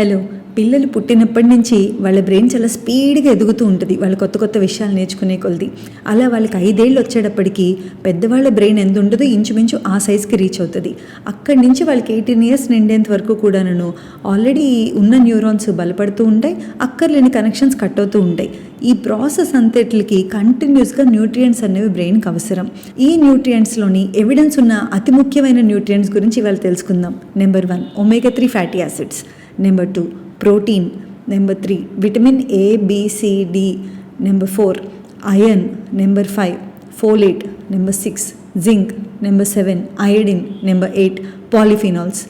Hello. పిల్లలు పుట్టినప్పటి నుంచి వాళ్ళ బ్రెయిన్ చాలా స్పీడ్గా ఎదుగుతూ ఉంటుంది. వాళ్ళు కొత్త కొత్త విషయాలు నేర్చుకునే కొలది. అలా వాళ్ళకి ఐదేళ్ళు వచ్చేటప్పటికి పెద్దవాళ్ళ బ్రెయిన్ ఎంత ఉంటుందో ఇంచుమించు ఆ సైజ్కి రీచ్ అవుతుంది. అక్కడి నుంచి వాళ్ళకి ఎయిటీన్ ఇయర్స్ నిండేంత వరకు కూడాను ఆల్రెడీ ఉన్న న్యూరాన్స్ బలపడుతూ ఉంటాయి. అక్కర్లేని కనెక్షన్స్ కట్ అవుతూ ఉంటాయి. ఈ ప్రాసెస్ అంతటికి కంటిన్యూస్గా న్యూట్రియంట్స్ అనేవి బ్రెయిన్కి అవసరం. ఈ న్యూట్రియంట్స్లోని ఎవిడెన్స్ ఉన్న అతి ముఖ్యమైన న్యూట్రియంట్స్ గురించి ఇవాళ తెలుసుకుందాం. Number one omega three fatty acids. Number two protein number three vitamin A BCD number four iron number five folate number six zinc number seven iodine number eight polyphenols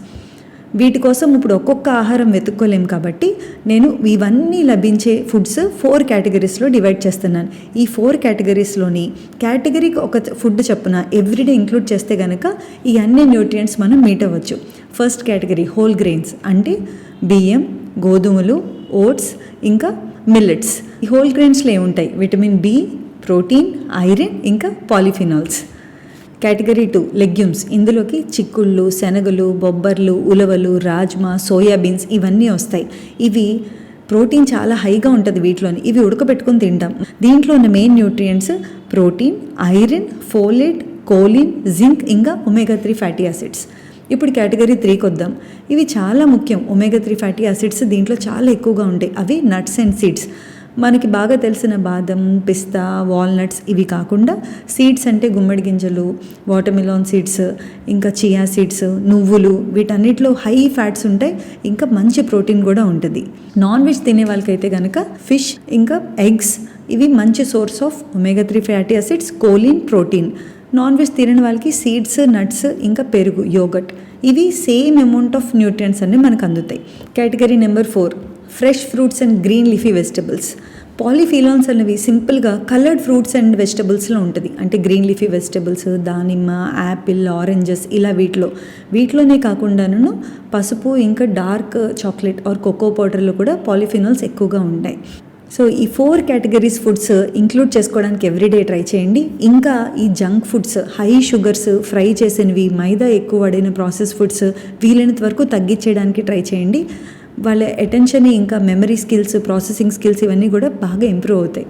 వీటి కోసం ఇప్పుడు ఒక్కొక్క ఆహారం వెతుక్కోలేం కాబట్టి నేను ఇవన్నీ లభించే ఫుడ్స్ ఫోర్ కేటగిరీస్లో డివైడ్ చేస్తున్నాను. ఈ ఫోర్ కేటగిరీస్లోని కేటగిరీకి ఒక ఫుడ్ చొప్పున ఎవ్రీడే ఇంక్లూడ్ చేస్తే కనుక ఈ అన్ని న్యూట్రియంట్స్ మనం మీట్ అవ్వచ్చు. ఫస్ట్ కేటగిరీ హోల్ గ్రెయిన్స్ అంటే బియ్యం గోధుమలు ఓట్స్ ఇంకా మిల్లెట్స్. ఈ హోల్ గ్రెయిన్స్లో ఏముంటాయి? విటమిన్ బి ప్రోటీన్ ఐరన్ ఇంకా పాలిఫినాల్స్. Category two legumes. ఇందులోకి చిక్కుళ్ళు శనగలు బొబ్బర్లు ఉలవలు రాజ్మా సోయాబీన్స్ ఇవన్నీ వస్తాయి. ఇవి ప్రోటీన్ చాలా హైగా ఉంటుంది వీటిలోని. ఇవి ఉడకబెట్టుకొని తింటాం. దీంట్లో ఉన్న main nutrients protein iron folate choline zinc ఇంకా ఒమేగా త్రీ ఫ్యాటీ యాసిడ్స్. ఇప్పుడు కేటగిరీ త్రీకి వద్దాం ఇవి చాలా ముఖ్యం. ఒమేగా త్రీ ఫ్యాటీ యాసిడ్స్ దీంట్లో చాలా ఎక్కువగా ఉంటాయి. అవి నట్స్ అండ్ సీడ్స్. మనకి బాగా తెలిసిన బాదం పిస్తా వాల్నట్స్ ఇవి కాకుండా సీడ్స్ అంటే గుమ్మడి గింజలు వాటర్మిలాన్ సీడ్స్ ఇంకా చియా సీడ్స్ నువ్వులు వీటన్నిటిలో హై ఫ్యాట్స్ ఉంటాయి. ఇంకా మంచి ప్రోటీన్ కూడా ఉంటుంది. నాన్ వెజ్ తినే వాళ్ళకైతే కనుక ఫిష్ ఇంకా ఎగ్స్ ఇవి మంచి source of omega three fatty acids choline protein. Non veg తినని వాళ్ళకి సీడ్స్ నట్స్ ఇంకా పెరుగు యోగట్ ఇవి సేమ్ అమౌంట్ ఆఫ్ న్యూట్రియంట్స్ అన్ని మనకు అందుతాయి. Category number four fresh fruits and green leafy vegetables polyphenols అనేవి సింపుల్గా కలర్డ్ ఫ్రూట్స్ అండ్ వెజిటబుల్స్లో ఉంటుంది. అంటే గ్రీన్ లీఫీ వెజిటబుల్స్ దానిమ్మ యాపిల్ ఆరెంజెస్ ఇలా వీటిలో. వీటిలోనే కాకుండాను పసుపు ఇంకా డార్క్ చాక్లెట్ ఆర్ కోకో పౌడర్లో కూడా పాలిఫినాల్స్ ఎక్కువగా ఉంటాయి. సో ఈ ఫోర్ కేటగిరీస్ ఫుడ్స్ ఇంక్లూడ్ చేసుకోవడానికి ఎవ్రీడే ట్రై చేయండి. ఇంకా ఈ junk foods high sugars fry చేసినవి మైదా ఎక్కువ వాడిన ప్రాసెస్ ఫుడ్స్ uh, వీలైనంత వరకు తగ్గించేయడానికి ట్రై చేయండి. వాళ్ళ అటెన్షన్ ఇంకా మెమరీ స్కిల్స్ ప్రాసెసింగ్ స్కిల్స్ ఇవన్నీ కూడా బాగా ఇంప్రూవ్ అవుతాయి.